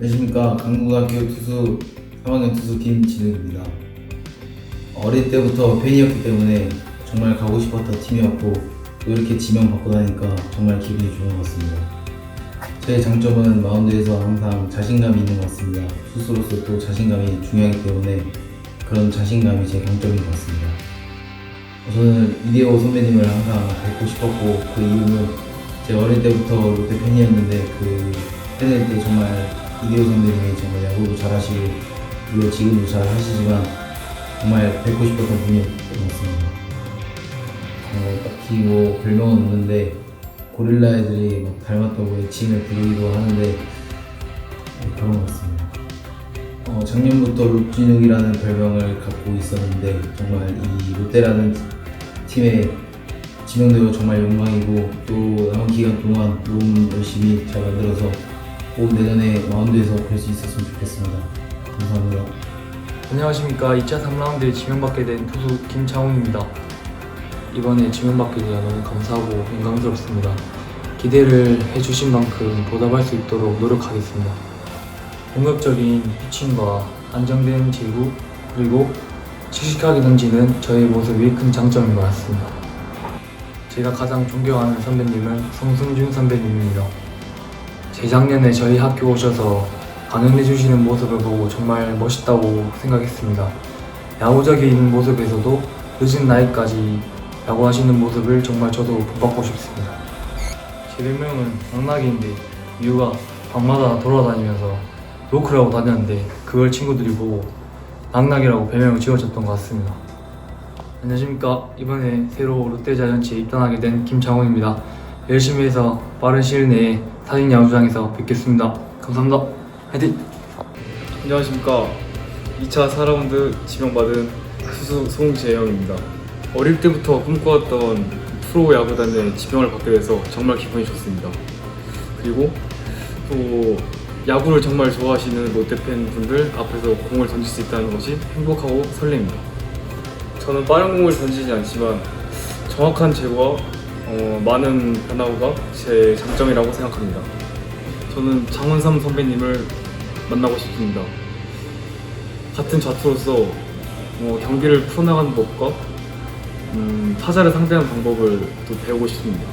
안녕하십니까 강북학교 투수 3학년 투수 김진욱입니다. 어릴 때부터 팬이었기 때문에 정말 가고 싶었던 팀이었고 또 이렇게 지명 받고 나니까 정말 기분이 좋은 것 같습니다. 제 장점은 마운드에서 항상 자신감이 있는 것 같습니다. 투수로서 또 자신감이 중요하기 때문에 그런 자신감이 제 강점인 것 같습니다. 저는 이대호 선배님을 항상 뵙고 싶었고 그 이유는 제 어릴 때부터 롯데 팬이었는데 그 팬일 때 정말 이대호 선배님이 정말 야구도 잘하시고 물론 지금도 잘 하시지만 정말 뵙고 싶었던 같습니다. 어, 딱히 뭐 별명은 없는데 고릴라 애들이 막 닮았다고 애칭을 부르기도 하는데 네, 그런 것 같습니다. 어, 작년부터 롯진욱이라는 별명을 갖고 있었는데 정말 이 롯데라는 팀에 지명되어 정말 영광이고 또 남은 기간 동안 너무 열심히 잘 만들어서 꼭 내년에 마운드에서 뵐 수 있었으면 좋겠습니다. 감사합니다. 안녕하십니까 2차 3라운드에 지명받게 된 투수 김창훈입니다. 이번에 지명받게 되어 너무 감사하고 영광스럽습니다. 기대를 해주신 만큼 보답할 수 있도록 노력하겠습니다. 공격적인 피칭과 안정된 제구 그리고 씩씩하게 던지는 저의 모습이 큰 장점인 것 같습니다. 제가 가장 존경하는 선배님은 성승준 선배님입니다. 재작년에 저희 학교 오셔서 강연해 주시는 모습을 보고 정말 멋있다고 생각했습니다. 야구적인 모습에서도 늦은 나이까지 야구하시는 모습을 정말 저도 본받고 싶습니다. 제 별명은 낙낙인데 이유가 밤마다 돌아다니면서 노크라고 다녔는데 그걸 친구들이 보고 낙낙이라고 별명을 지어줬던 것 같습니다. 안녕하십니까 이번에 새로 롯데자이언츠에 입단하게 된 김창훈입니다. 열심히 해서 빠른 시일 내에 사진 야구장에서 뵙겠습니다. 감사합니다. 화이팅! 안녕하십니까. 2차 4라운드 지명받은 투수 송재영입니다. 어릴 때부터 꿈꿔왔던 프로 야구단에 지명을 받게 돼서 정말 기분이 좋습니다. 그리고 또 야구를 정말 좋아하시는 롯데 팬분들 앞에서 공을 던질 수 있다는 것이 행복하고 설렙니다. 저는 빠른 공을 던지지 않지만 정확한 제구와 어, 많은 변화구가 제 장점이라고 생각합니다. 저는 장원삼 선배님을 만나고 싶습니다. 같은 좌투로서 뭐 경기를 풀어나가는 법과 음, 타자를 상대하는 방법을 또 배우고 싶습니다.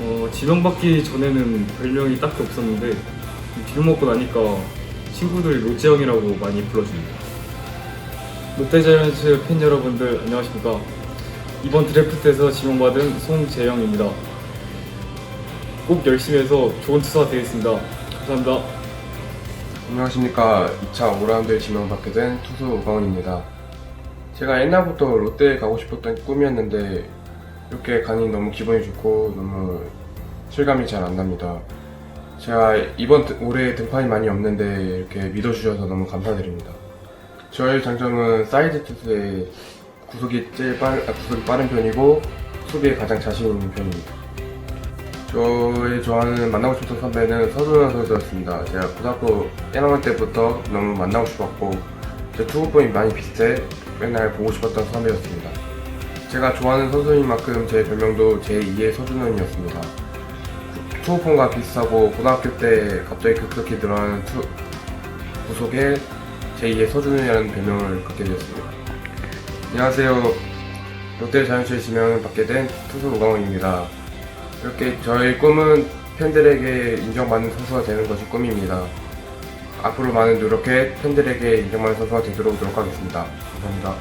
어, 지명받기 전에는 별명이 딱히 없었는데 길 먹고 나니까 친구들이 롯재형이라고 많이 불러줍니다. 롯데자이언츠 팬 여러분들 안녕하십니까? 이번 드래프트에서 지명받은 송재영입니다. 꼭 열심히 해서 좋은 투수가 되겠습니다. 감사합니다. 안녕하십니까 2차 5라운드에 지명받게 된 투수 우광훈입니다 제가 옛날부터 롯데에 가고 싶었던 꿈이었는데 이렇게 가니 너무 기분이 좋고 너무 실감이 잘 안 납니다 제가 이번 드- 올해 등판이 많이 없는데 이렇게 믿어주셔서 너무 감사드립니다 저의 장점은 사이드 투수의 구속이 제일 빠른, 아, 구속이 빠른 편이고 수비에 가장 자신 있는 편입니다 저의 좋아하는 만나고 싶었던 선배는 서준환 선수였습니다. 제가 고등학교 1학년 때부터 너무 만나고 싶었고 제 투구폼이 많이 비슷해 맨날 보고 싶었던 선배였습니다. 제가 좋아하는 선수인 만큼 제 별명도 제2의 서준환이었습니다. 투구폼과 비슷하고 고등학교 때 갑자기 급격히 늘어나는 투, 구속에 제2의 서준환이라는 별명을 갖게 되었습니다. 안녕하세요. 롯데 자이언츠에 지명을 받게 된 투수 우광훈입니다. 이렇게 저의 꿈은 팬들에게 인정받는 선수가 되는 것이 꿈입니다. 앞으로 많은 노력해 팬들에게 인정받는 선수가 되도록 노력하겠습니다. 감사합니다.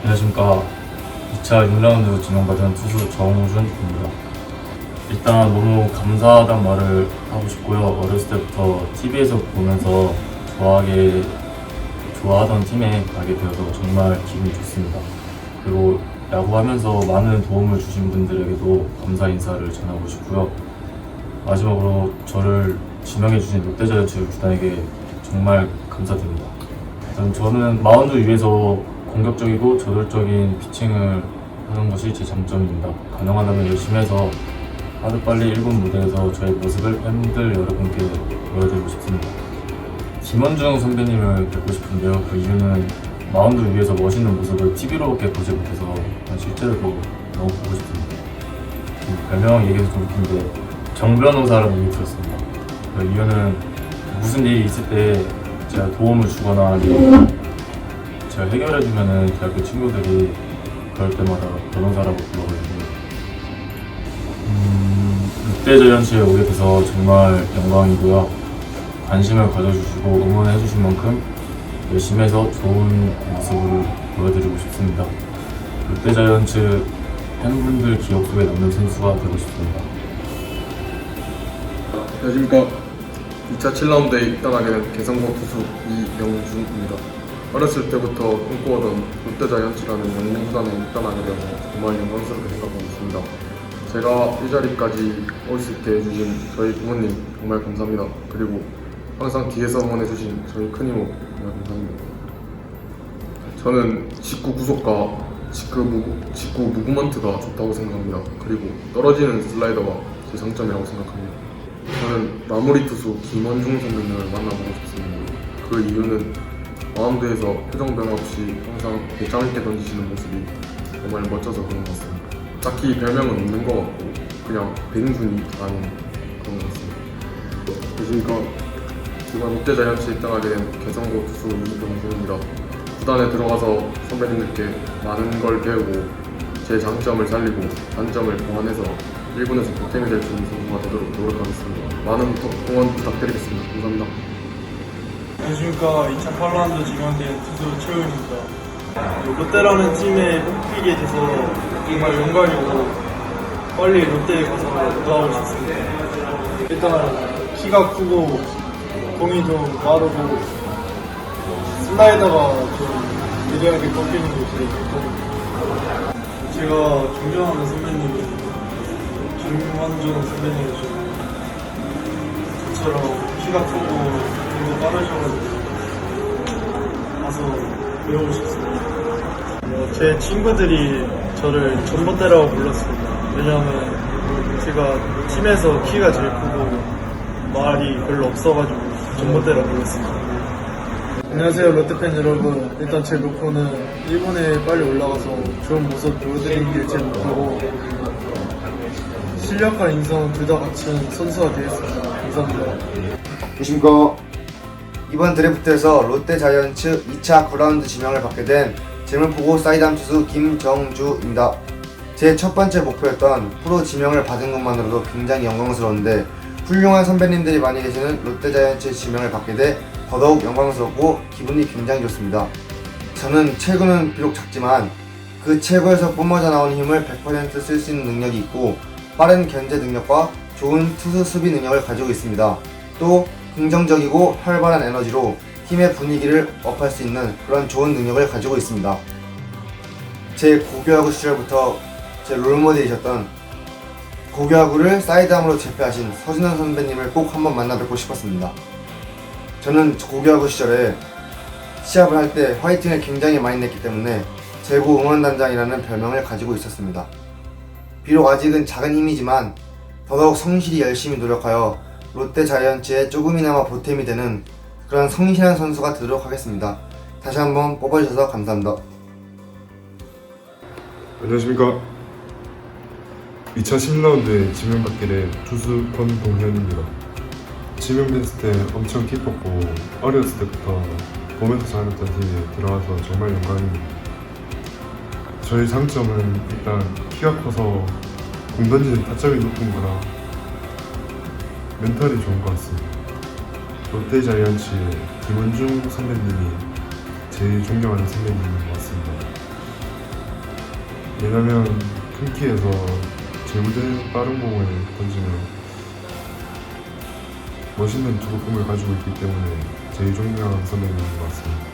안녕하십니까. 2차 6라운드 지명받은 투수 정우준입니다. 일단 너무 감사하다는 말을 하고 싶고요. 어렸을 때부터 TV에서 보면서 좋아하게, 좋아하던 팀에 가게 되어서 정말 기분이 좋습니다. 그리고 야구하면서 많은 도움을 주신 분들에게도 감사 인사를 전하고 싶고요. 마지막으로 저를 지명해 주신 롯데자이언츠 구단에게 정말 감사드립니다. 일단 저는 마운드 위에서 공격적이고 저돌적인 피칭을 하는 것이 제 장점입니다. 가능하다면 열심히 해서 하루빨리 1군 무대에서 저의 모습을 팬들 여러분께 보여드리고 싶습니다. 김원중 선배님을 뵙고 싶은데요. 그 이유는 마운드 위에서 멋있는 모습을 TV로밖에 보지 못해서 실제로도 너무 보고 싶습니다. 그 별명 얘기해서 좀 웃긴데 정변호사라고 얘기 들었습니다. 그 이유는 무슨 일이 있을 때 제가 도움을 주거나 제가 해결해주면은 대학교 친구들이 그럴 때마다 변호사라고 불러가지고 음, 롯데자이언츠에 오게 돼서 정말 영광이고요. 관심을 가져주시고 응원해주신 만큼 열심히 해서 좋은 모습을 보여드리고 싶습니다. 롯데자이언츠 팬분들 기억 속에 남는 선수가 되고 싶습니다. 안녕하십니까 2차 7라운드에 입단하게 된 개성고 투수 이명준입니다 어렸을 때부터 꿈꿔오던 롯데자이언츠라는 영웅구단에 입단하게 되어 정말 영광스럽게 생각하고 있습니다 제가 이 자리까지 올 수 있게 해주신 저희 부모님 정말 감사합니다 그리고 항상 뒤에서 응원해주신 저희 큰 이모 정말 감사합니다 저는 직구 구속과 직구, 무구, 직구 무브먼트가 좋다고 생각합니다 그리고 떨어지는 슬라이더가 제 장점이라고 생각합니다 저는 마무리 투수 김원중 선배님을 만나보고 싶습니다. 그 이유는 마운드에서 표정 변화 없이 항상 배짱 있게 던지시는 모습이 정말 멋져서 그런 것 같습니다. 딱히 별명은 없는 것 같고 그냥 뱅준이 아닌 그런 것 같습니다. 안녕하십니까. 이번 롯데자이언츠에 입단하게 된 개성고 투수 이병준입니다. 구단에 들어가서 선배님들께 많은 걸 배우고 제 장점을 살리고 단점을 보완해서 1군에서 보탬이 될 수 있는 선수가 되도록 노력하겠습니다. 많은 부- 응원 부탁드리겠습니다. 감사합니다. 안녕하십니까 2008라운드 지명된 투수 최우입니다 롯데라는 팀에 뽑히게 돼서 정말 영광이고 빨리 롯데에 가서 우승하고 싶습니다 일단 키가 크고 공이 좀 빠르고 슬라이더가 좀 예리하게 꺾이는 게 제일 좋거든요 제가 존경하는 선배님이 김원중 선배님이 좀 저처럼 키가 크고 공도 빠르셔가지고 가서 배우고 싶습니다. 어, 제 친구들이 저를 전봇대라고 불렀습니다. 왜냐하면 제가 팀에서 키가 제일 크고 말이 별로 없어가지고 전봇대라고 불렀습니다. 안녕하세요 롯데팬 여러분 일단 제 목표는 일본에 빨리 올라가서 좋은 모습 보여드리는 게제 목표고 실력과 인성 둘 다 갖춘 선수가 되겠습니다. 감사합니다. 안녕하십니까. 이번 드래프트에서 롯데 자이언츠 2차 9라운드 지명을 받게 된 재물 보고 사이담 투수 김정주입니다. 제 첫 번째 목표였던 프로 지명을 받은 것만으로도 굉장히 영광스러운데 훌륭한 선배님들이 많이 계시는 롯데 자이언츠 지명을 받게 돼 더더욱 영광스럽고 기분이 굉장히 좋습니다. 저는 체구는 비록 작지만 그 체구에서 뿜어져 나온 힘을 100%쓸 수 있는 능력이 있고 빠른 견제 능력과 좋은 투수 수비 능력을 가지고 있습니다. 또 긍정적이고 활발한 에너지로 팀의 분위기를 업할 수 있는 그런 좋은 능력을 가지고 있습니다. 제 고교야구 시절부터 제 롤모델이셨던 고교야구를 사이드암으로 제패하신 서진원 선배님을 꼭 한번 만나 뵙고 싶었습니다. 저는 고교야구 시절에 시합을 할 때 화이팅을 굉장히 많이 냈기 때문에 제고 응원단장이라는 별명을 가지고 있었습니다. 비록 아직은 작은 힘이지만 더더욱 성실히 열심히 노력하여 롯데 자이언츠에 조금이나마 보탬이 되는 그런 성실한 선수가 되도록 하겠습니다. 다시 한번 뽑아주셔서 감사합니다. 안녕하십니까. 2차 10라운드에 지명받게 된 투수 권동현입니다. 지명됐을 때 엄청 기뻤고 어렸을 때부터 보면서 자랐던 팀에 들어와서 정말 영광입니다. 저의 장점은 일단 키가 커서 공 던지는 타점이 높은 거라 멘탈이 좋은 것 같습니다. 롯데 자이언츠의 김원중 선배님이 제일 존경하는 선배님인 것 같습니다. 왜냐면 큰 키에서 제구대 빠른 공을 던지는 멋있는 투구폼을 가지고 있기 때문에 제일 존경하는 선배님인 것 같습니다.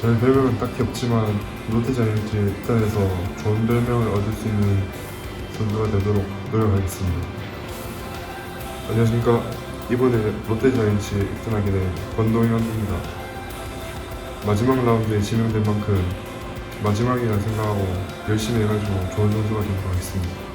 저의 별명은 딱히 없지만 롯데자이언츠 입단해서 좋은 별명을 얻을 수 있는 선수가 되도록 노력하겠습니다. 안녕하십니까. 이번에 롯데자이언츠에 입단하게 된 권동현입니다. 마지막 라운드에 지명된 만큼 마지막이라 생각하고 열심히 해가지고 좋은 선수가 되도록 하겠습니다.